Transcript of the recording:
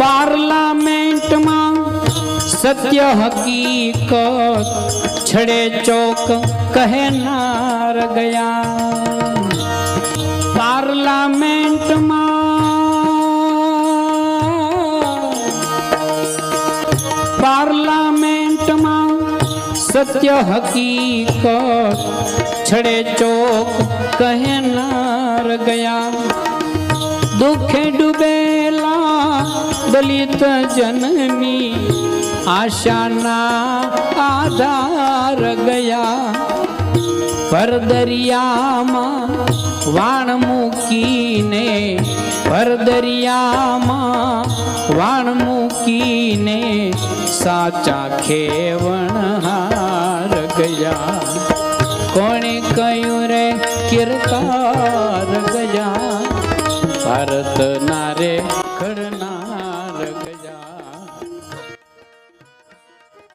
પાર્લામેન્ટમાં સત્ય હકીકત છડે ચોક કહેનાર ગયા પાર્લામેન્ટમાં પાર્લામેન્ટમાં સત્ય હકીકત છડે ચોક કહેનાર ગયા દુઃખે ડૂબેલા દલિત જનની આશાના આધાર ગયા પરદરિયામાં વાણ મૂકીને પરદરિયામાં વાણ મૂકીને સાચા ખેવણહાર ગયા કોણે કહ્યું રે કિરકાર ગયા ભારત નારે ખડના